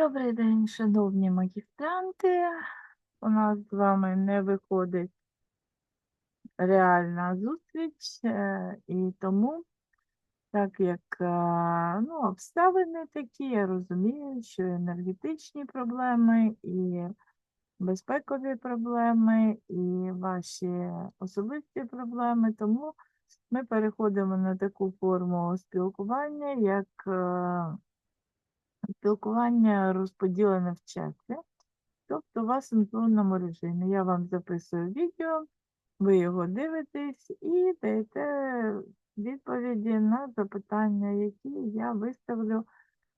Добрий день, шановні магістранти. У нас з вами не виходить реальна зустріч, е, і тому, так як е, ну, обставини такі, я розумію, що енергетичні проблеми і безпекові проблеми, і ваші особисті проблеми, тому ми переходимо на таку форму спілкування, як е, спілкування розподілене в чаті. Тобто у вас в синхронному режимі. Я вам записую відео, ви його дивитесь і даєте відповіді на запитання, які я виставлю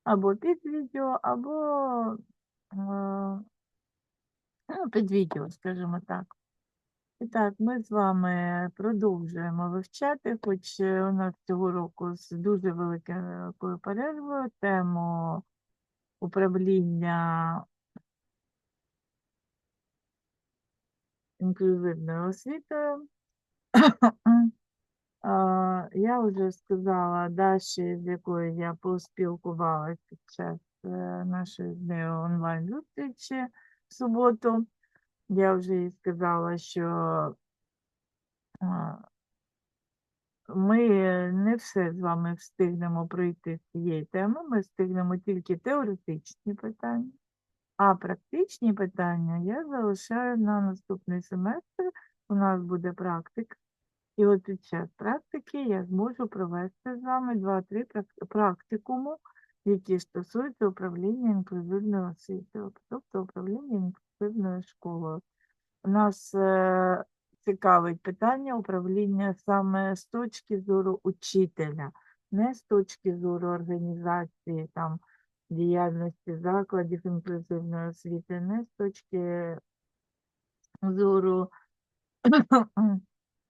або під відео, або е, ну, під відео, скажімо так. І так, ми з вами продовжуємо вивчати, хоч е, у нас цього року з дуже великою перервою тему управління інклюзивною освітою. Я вже сказала Даші, з якою я поспілкувалася під час е, нашої з нею онлайн-зустрічі в суботу. Я вже їй сказала, що ми не все з вами встигнемо пройти з цієї теми, ми встигнемо тільки теоретичні питання, а практичні питання я залишаю на наступний семестр. У нас буде практика. І от під час практики я зможу провести з вами два-три прак- практикуму, які стосуються управління інклюзивною освітою, тобто управління інклюзивною школою. У нас е, цікавить питання управління саме з точки зору учителя, не з точки зору організації там, діяльності закладів інклюзивної освіти, не з точки зору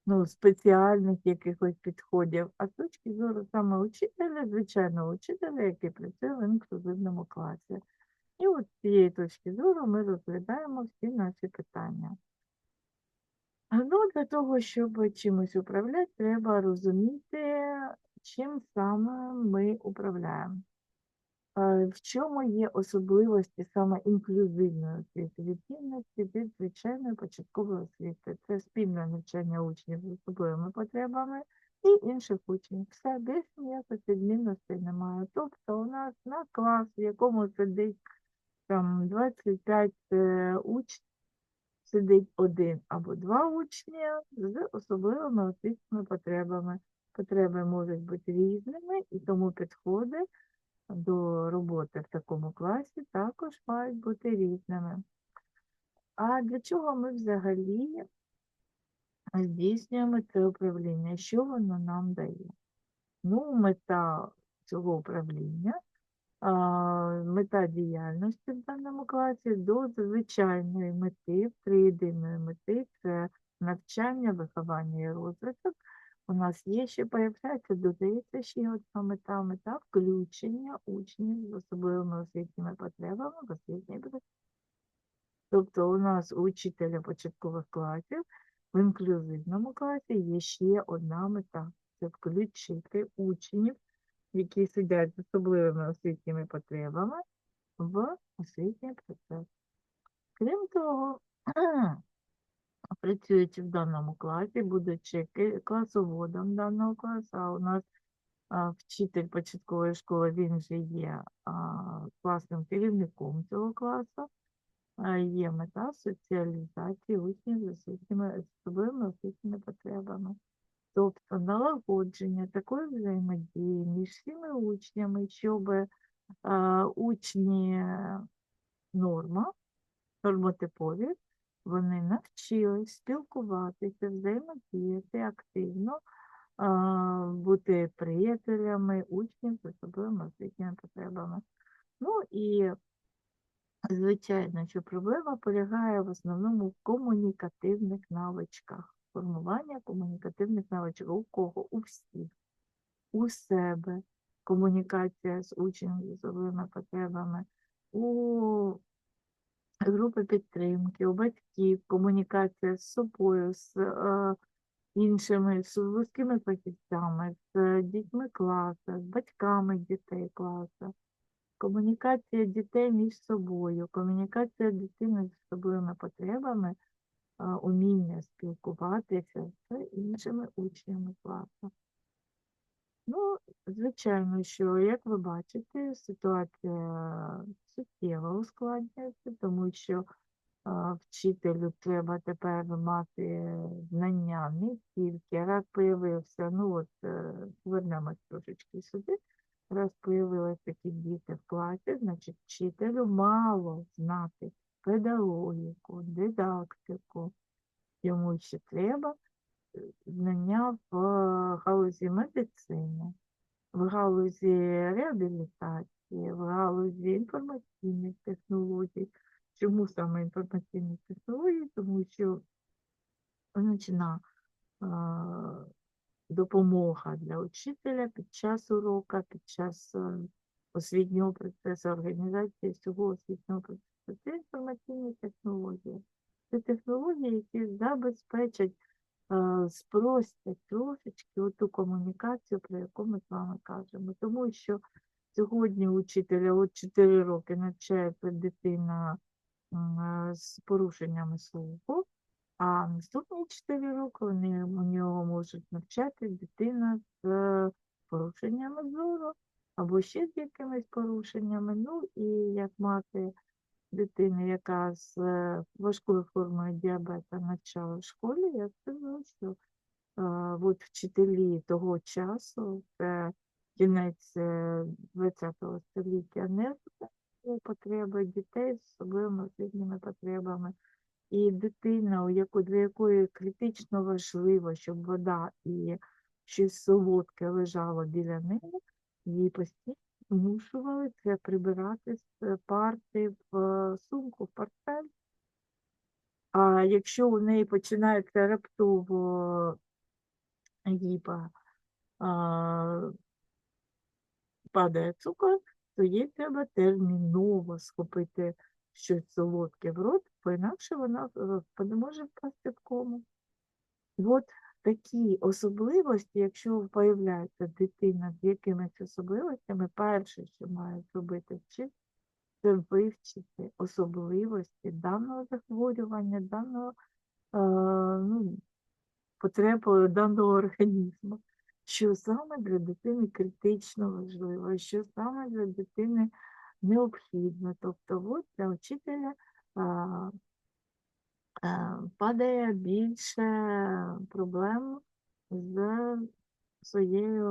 ну, спеціальних якихось підходів, а з точки зору саме учителя, звичайного учителя, який працює в інклюзивному класі. І от з цієї точки зору ми розглядаємо всі наші питання. Ну, для того, щоб чимось управляти, треба розуміти, чим саме ми управляємо. В чому є особливості саме інклюзивної освіти, відмінності від звичайної початкової освіти? Це спільне навчання учнів з особливими потребами і інших учнів. Все, більш ніяких відмінностей немає. Тобто у нас на клас, в якому сидить там 25 е, учнів, сидить один або два учні з особливими освітніми потребами. Потреби можуть бути різними, і тому підходи до роботи в такому класі також мають бути різними. А для чого ми взагалі здійснюємо це управління? Що воно нам дає? Ну, мета цього управління, мета діяльності в даному класі до звичайної мети, триєдиної мети це навчання, виховання і розвиток. У нас є ще появляється, додається ще одна мета, мета включення учнів з особливими освітніми потребами в освітній процес. Тобто у нас учителя початкових класів в інклюзивному класі є ще одна мета це включити учнів, які сидять з особливими освітніми потребами в освітній процес. Крім того, працюючи в даному класі, будучи класоводом даного класу, а у нас вчитель початкової школи, він же є класним керівником цього класу, є мета соціалізації учнів з особливими освітніми потребами. Тобто налагодження такої взаємодії між всіми учнями, щоб а, учні е, норма, нормотипові, вони навчились спілкуватися, взаємодіяти активно, а, бути приятелями учнів з особливими освітніми потребами. Ну і, звичайно, що проблема полягає в основному в комунікативних навичках. Формування комунікативних навичок у кого? У всіх, у себе, комунікація з учнем з особливими потребами, у групи підтримки, у батьків, комунікація з собою, з е, іншими, з вузькими фахівцями, з дітьми класу, з батьками дітей класу. комунікація дітей між собою, комунікація дитини з особливими потребами, уміння спілкуватися з іншими учнями класу. Ну, звичайно, що, як ви бачите, ситуація суттєво ускладнюється, тому що вчителю треба тепер мати знання не тільки, раз появився, ну от е, повернемось трошечки сюди, раз появилися такі діти в класі, значить вчителю мало знати педагогіку, дидактику, йому ще треба е, знання в е, галузі медицини, в галузі реабілітації, в галузі інформаційних технологій. Чому саме інформаційних технологій? Тому що значна допомога для учителя під час урока, під час е, освітнього процесу, організації всього освітнього процесу. Це інформаційні технології. Це технології, які забезпечать, е, спростять трошечки ту комунікацію, про яку ми з вами кажемо. Тому що сьогодні учителя от 4 роки навчається дитина е, з порушеннями слуху, а наступні 4 роки вони у нього можуть навчати дитина з порушеннями зору або ще з якимись порушеннями. Ну і як мати дитини, яка з е, важкою формою діабета навчала в школі, я скажу, що е, от вчителі того часу, це кінець е, ХХ століття, не потреби дітей з особливими освітніми потребами. І дитина, для якої критично важливо, щоб вода і щось солодке лежало біля неї, її постійно змушували це прибирати з е, парти в е, сумку, в портфель. А якщо у неї починається раптово їй па- а, падає цукор, то їй треба терміново схопити щось солодке в рот, бо інакше вона е, не може впасти в кому. От такі особливості, якщо появляється дитина з якимись особливостями, перше, що має зробити вчитель, це вивчити особливості даного захворювання, даного е, ну, потреб даного організму, що саме для дитини критично важливо, що саме для дитини необхідно. Тобто, от для вчителя а, а, падає більше проблем з своєю,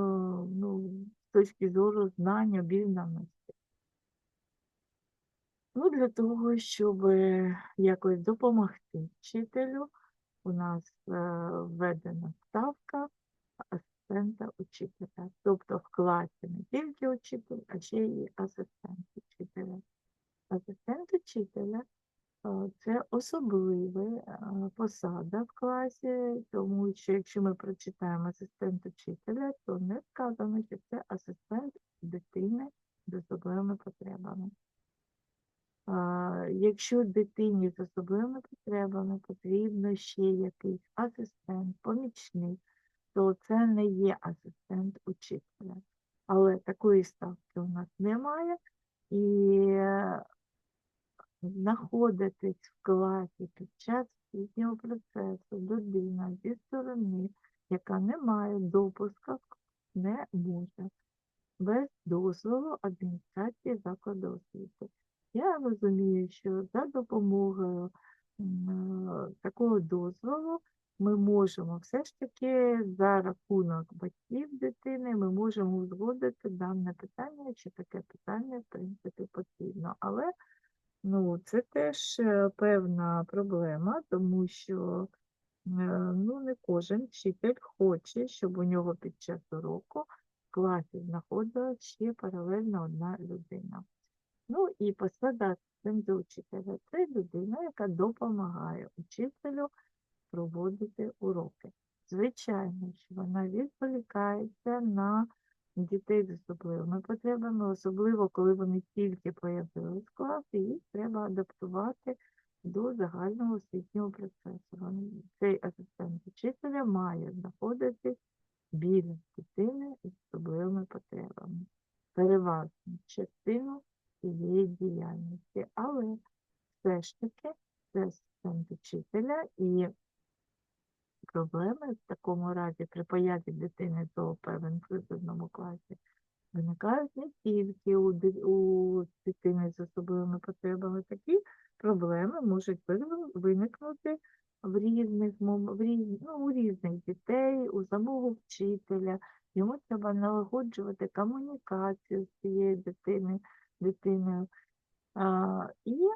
ну, з точки зору знань, обізнаності. Ну, для того, щоб якось допомогти вчителю, у нас е, введена ставка асистента учителя. Тобто в класі не тільки учитель, а ще й асистент учителя. Асистент учителя це особлива посада в класі, тому що якщо ми прочитаємо асистент учителя, то не сказано, що це асистент дитини з особливими потребами. Якщо дитині з особливими потребами потрібно ще якийсь асистент, помічник, то це не є асистент учителя. Але такої ставки у нас немає. І знаходитись в класі під час освітнього процесу людина зі сторони, яка не має допуска, не може без дозволу адміністрації закладу освіти. Я розумію, що за допомогою е, такого дозволу ми можемо все ж таки за рахунок батьків дитини ми можемо узгодити дане питання, чи таке питання, в принципі, потрібно. Але ну, це теж е, певна проблема, тому що е, ну, не кожен вчитель хоче, щоб у нього під час уроку в класі знаходилася ще паралельно одна людина. Ну і посада асистента учителя це людина, яка допомагає учителю проводити уроки. Звичайно, що вона відволікається на дітей з особливими потребами, особливо коли вони тільки появились в класі, їх треба адаптувати до загального освітнього процесу. Цей асистент учителя має знаходитись біля дитини з особливими потребами. Переважну частину цієї діяльності. Але все ж таки це асистент учителя і проблеми в такому разі при появі дитини до певен інклюзивному класі виникають не тільки у, у дитини з особливими потребами, такі проблеми можуть виникнути- в різних в різ, ну, у різних дітей, у самого вчителя. Йому треба налагоджувати комунікацію з цією дитини, дитиною. А, і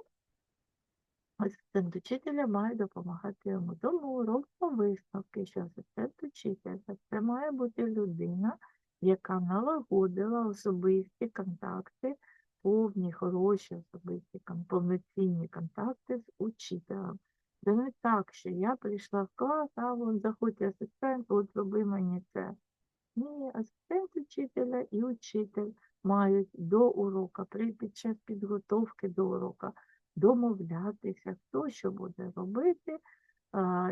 асистент учителя має допомагати йому. Тому робимо висновки, що асистент учителя це має бути людина, яка налагодила особисті контакти, повні, хороші особисті, повноцінні контакти з учителем. Це не так, що я прийшла в клас, а вон заходь асистент, от роби мені це. Ні, асистент учителя і учитель мають до урока, при під час підготовки до урока домовлятися, хто що буде робити,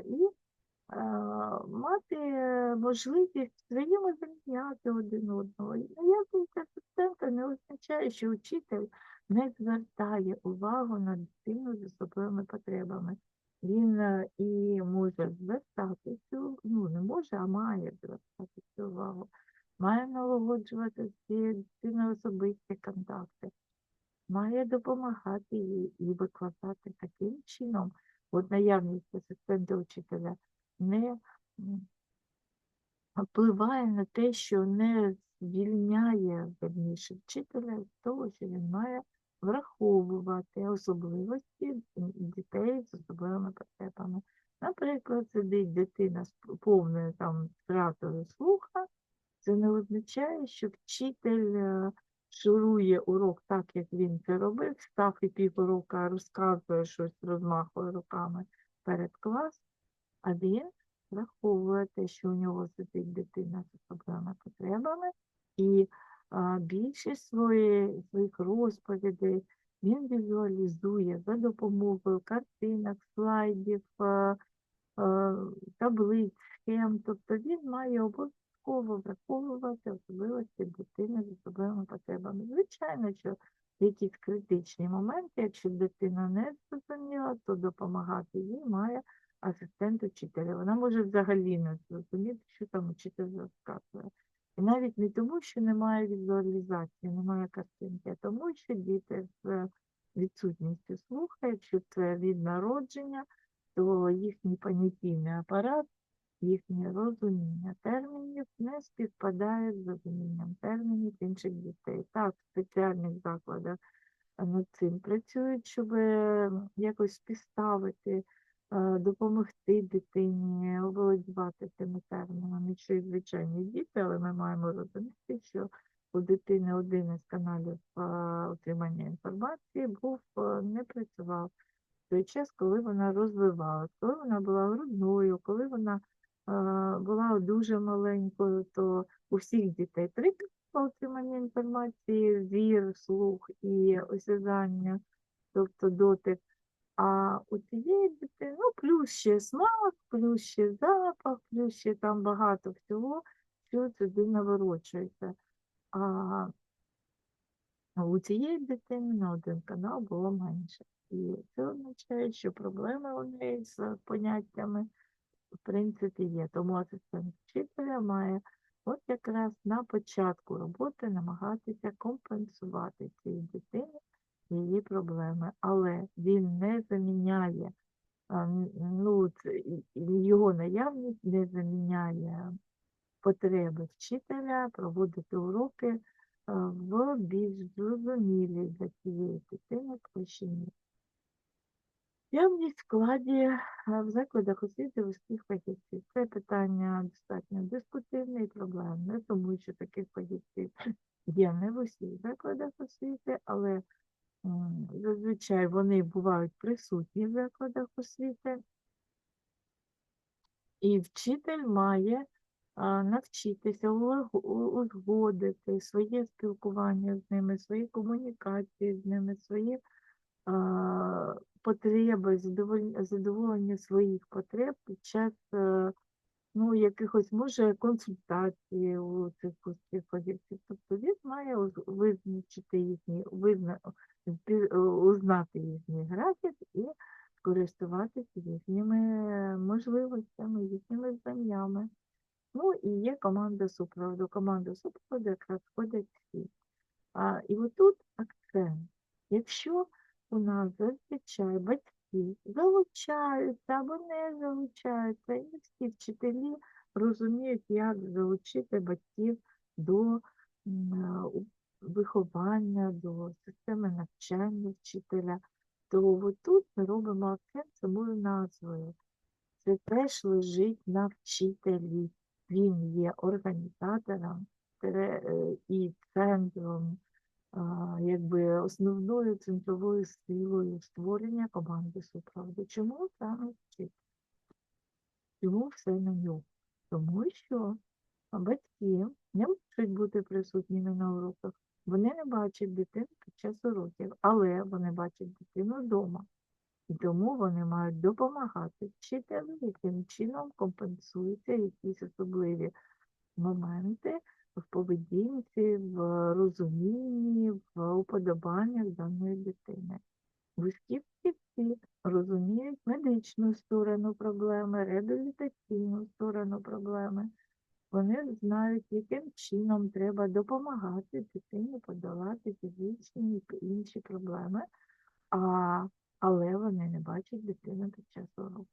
і мати можливість взаємозаміняти один одного. Наявність асистента не означає, що учитель не звертає увагу на дитину з особливими потребами. Він е, і може звертати цю, ну не може, а має звертати цю увагу, має налагоджувати з цією дитиною особисті контакти має допомагати їй і викладати таким чином, от наявність асистента учителя не впливає на те, що не звільняє верніше вчителя з того, що він має враховувати особливості дітей з особливими потребами. Наприклад, сидить дитина з повною там втратою слуха, це не означає, що вчитель е, шурує урок так, як він це робив, став і півурока розказує щось, розмахує руками перед класом, а він враховує те, що у нього сидить дитина з особливими потребами, і а, більшість свої, своїх розповідей він візуалізує за допомогою картинок, слайдів, а, а, таблиць, схем. Тобто він має обов'язково враховувати особливості дитини з особливими потребами. Звичайно, що якісь критичні моменти, якщо дитина не зрозуміла, то допомагати їй має асистент учителя. Вона може взагалі не зрозуміти, що там учитель розказує. І навіть не тому, що немає візуалізації, немає картинки, а тому, що діти з е, відсутністю слуха, якщо це від народження, то їхній понятійний апарат, їхнє розуміння термінів не співпадає з розумінням термінів інших дітей. Так, в спеціальних закладах над цим працюють, щоб е, якось співставити, е, допомогти дитині оволодівати цими термінами, що і звичайні діти, але ми маємо розуміти, що у дитини один із каналів е, отримання інформації був е, не працював той час, коли вона розвивалась, коли вона була грудною, коли вона е, була дуже маленькою, то у всіх дітей канали отримання інформації, зір, слух і осязання, тобто дотик. А у цієї дитини, ну, плюс ще смак, плюс ще запах, плюс ще там багато всього, що сюди наворочується. А у цієї дитини на один канал було менше. І це означає, що проблеми у неї з поняттями в принципі є. Тому асистент вчителя має от якраз на початку роботи намагатися компенсувати цій дитині її проблеми, але він не заміняє, ну, його наявність не заміняє потреби вчителя проводити уроки в більш зрозумілій для цієї дитини площині. Явність складі е, в закладах освіти вузьких фахівців. Це питання достатньо дискутивне і проблемне, тому що таких фахівців є не в усіх закладах освіти, але зазвичай вони бувають присутні в закладах освіти. І вчитель має навчитися узгодити своє спілкування з ними, свої комунікації з ними, свої потреби, задоволення, своїх потреб під час е, ну, якихось, може, консультацій у цих фахівців. Тобто він має визначити їхні, визна, узнати їхній графік і користуватися їхніми можливостями, їхніми знаннями. Ну і є команда супроводу. Команда супроводу якраз входять всі. А, і отут акцент. Якщо у нас зазвичай батьки залучаються або не залучаються, і всі вчителі розуміють, як залучити батьків до виховання, до системи навчання вчителя, то отут ми робимо акцент самою назвою. Це теж лежить на вчителі. Він є організатором е, і центром, якби основною центровою силою створення команди супроводу. Чому саме вчитель? Чому все на нього? Тому що батьки не можуть бути присутніми на уроках. Вони не бачать дитину під час уроків, але вони бачать дитину вдома. І тому вони мають допомагати вчителю, яким чином компенсуються якісь особливі моменти в поведінці, в розумінні, в уподобаннях даної дитини. Вузькі вчителі розуміють медичну сторону проблеми, реабілітаційну сторону проблеми. Вони знають, яким чином треба допомагати дитині подолати фізичні і інші проблеми, а, але вони не бачать дитину під час уроку.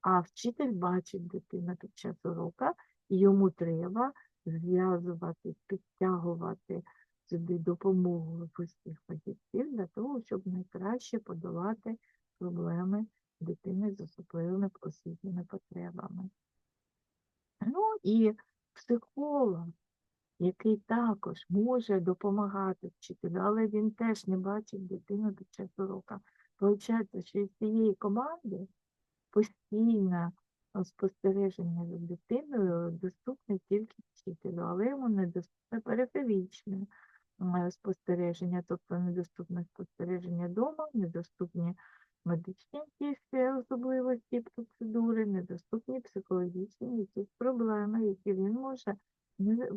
А вчитель бачить дитину під час урока, і йому треба зв'язувати, підтягувати сюди допомогу вузьких фахівців для того, щоб найкраще подолати проблеми дитини з особливими освітніми потребами. Ну і психолог, який також може допомагати вчителю, але він теж не бачить дитину під час урока. Получається, що із цієї команди постійне е, спостереження за дитиною доступне тільки вчителю, але йому недоступне периферічне е, спостереження, тобто недоступне спостереження вдома, недоступні медичні якісь е, особливості процедури, недоступні психологічні якісь проблеми, які він може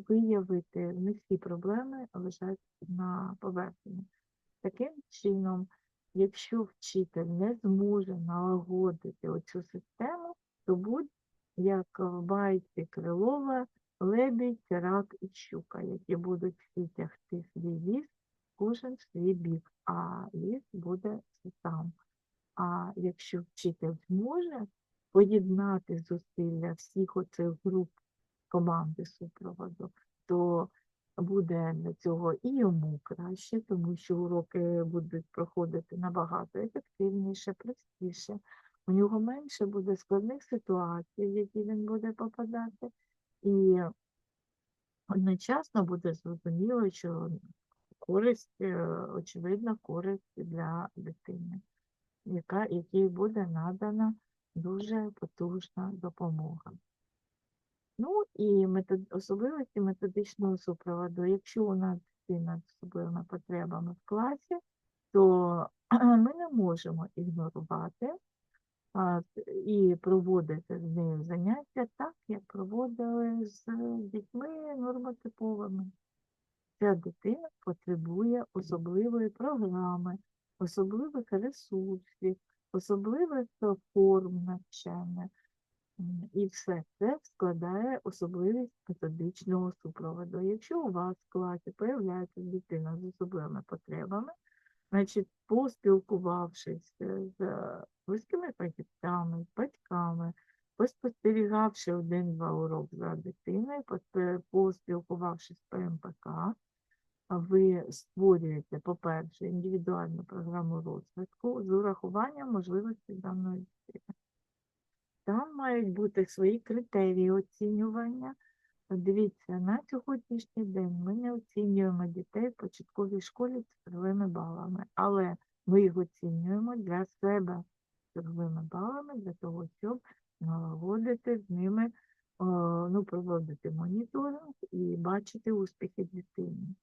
виявити. Не всі проблеми лежать на поверхні. Таким чином, якщо вчитель не зможе налагодити оцю систему, то як в байці Крилова, лебідь, рак і щука, які будуть всі тягти свій ліс, кожен свій бік, а ліс буде сам. А якщо вчитель зможе поєднати зусилля всіх оцих груп команди супроводу, то буде для цього і йому краще, тому що уроки будуть проходити набагато ефективніше, простіше. У нього менше буде складних ситуацій, в які він буде попадати, і одночасно буде зрозуміло, що користь, е, очевидна користь для дитини, яка, якій буде надана дуже потужна допомога. Ну і метод, особливості методичного супроводу. Якщо у нас дитина з особливими потребами в класі, то ми не можемо ігнорувати і проводити з нею заняття так, як проводили з дітьми нормотиповими. Ця дитина потребує особливої програми, особливих ресурсів, особливих е, форм навчання. І все це складає особливість методичного супроводу. Якщо у вас в класі появляється дитина з особливими потребами, значить, поспілкувавшись е, з близькими фахівцями, з батьками, поспостерігавши один-два уроки за дитиною, поспілкувавшись з ПМПК, ви створюєте, по-перше, індивідуальну програму розвитку з урахуванням можливостей даної дитини. Там мають бути свої критерії оцінювання. Дивіться, на сьогоднішній день ми не оцінюємо дітей в початковій школі цифровими балами, але ми їх оцінюємо для себе цифровими балами, для того, щоб налагодити з ними, ну, проводити моніторинг і бачити успіхи дитини.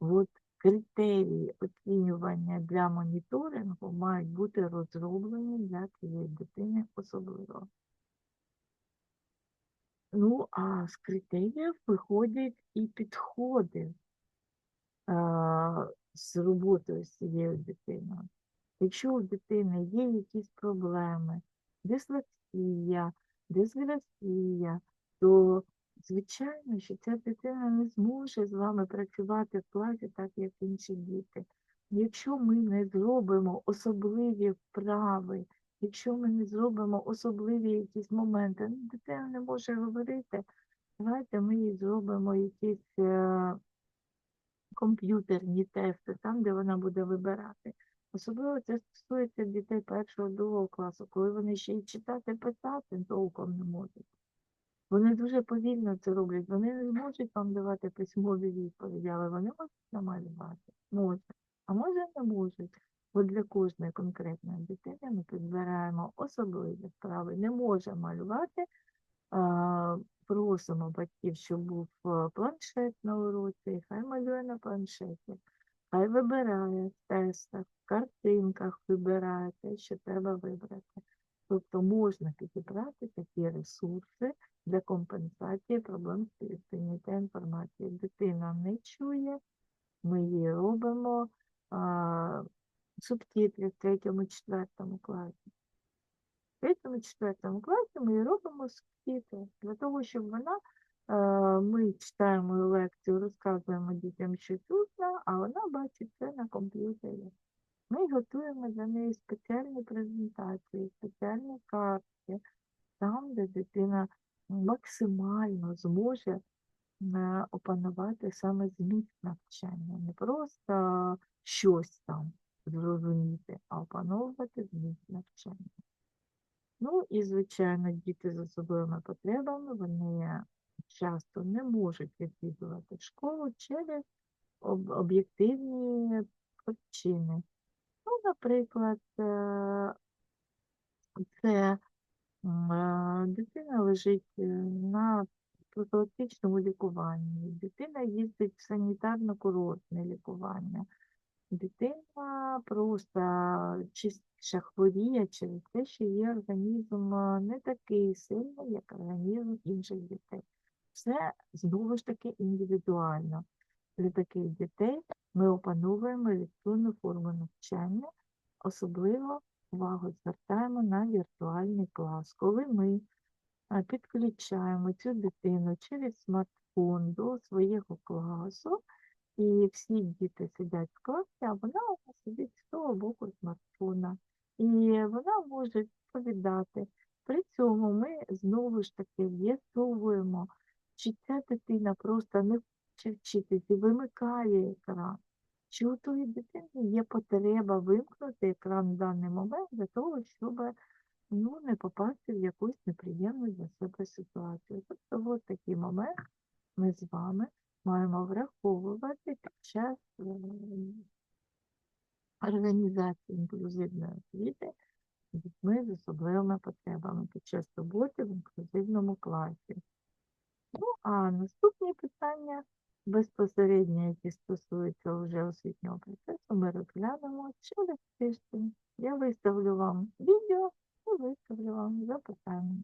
От критерії оцінювання для моніторингу мають бути розроблені для цієї дитини особливо. Ну, а з критеріїв виходять і підходи а, з роботою з цією дитиною. Якщо у дитини є якісь проблеми, дислексія, дисграфія, то звичайно, що ця дитина не зможе з вами працювати в класі так, як інші діти. Якщо ми не зробимо особливі вправи, якщо ми не зробимо особливі якісь моменти, ну, дитина не може говорити, давайте ми їй зробимо якісь е, комп'ютерні тести, там, де вона буде вибирати. Особливо це стосується дітей першого, другого класу, коли вони ще й читати, писати толком не можуть. Вони дуже повільно це роблять. Вони не зможуть вам давати письмові відповіді, але вони можуть намалювати. Можуть. А може не можуть. Бо для кожної конкретної дитини ми підбираємо особливі справи. Не може малювати. Просимо батьків, щоб був е, планшет на уроці, хай малює на планшеті. Хай вибирає в тестах, в картинках вибирає те, що треба вибрати. Тобто можна підібрати такі ресурси для компенсації проблем сприйняття інформації. Дитина не чує, ми їй робимо а, субтитри в третьому, четвертому класі. В третьому, четвертому класі ми робимо субтитри для того, щоб вона Е, Ми читаємо лекцію, розказуємо дітям щось усно, а вона бачить це на комп'ютері. Ми готуємо для неї спеціальні презентації, спеціальні картки, там, де дитина максимально зможе е, опанувати саме зміст навчання, не просто щось там зрозуміти, а опановувати зміст навчання. Ну і, звичайно, діти з особливими потребами, вони часто не можуть відвідувати школу через об'єктивні причини. Ну, наприклад, е, це е, дитина лежить е, на профілактичному лікуванні, дитина їздить в санітарно-курортне лікування, дитина просто частіше хворіє через те, що її організм е, не такий сильний, як організм інших дітей. Це знову ж таки індивідуально. Для таких дітей ми опановуємо електронну форму навчання, особливо увагу звертаємо на віртуальний клас, коли ми підключаємо цю дитину через смартфон до свого класу, і всі діти сидять в класі, а вона сидить з того боку смартфона. І вона може відповідати. При цьому ми знову ж таки з'ясовуємо, чи ця дитина просто не хоче вчитись і вимикає екран, чи у тої дитини є потреба вимкнути екран в даний момент для того, щоб ну, не попасти в якусь неприємну для себе ситуацію. Тобто, от такий момент ми з вами маємо враховувати під час е, організації інклюзивної освіти з дітьми з особливими потребами під час роботи в інклюзивному класі. Ну, а наступні питання безпосередньо, які стосуються вже освітнього процесу, ми розглянемо через тиждень. Я виставлю вам відео і виставлю вам запитання.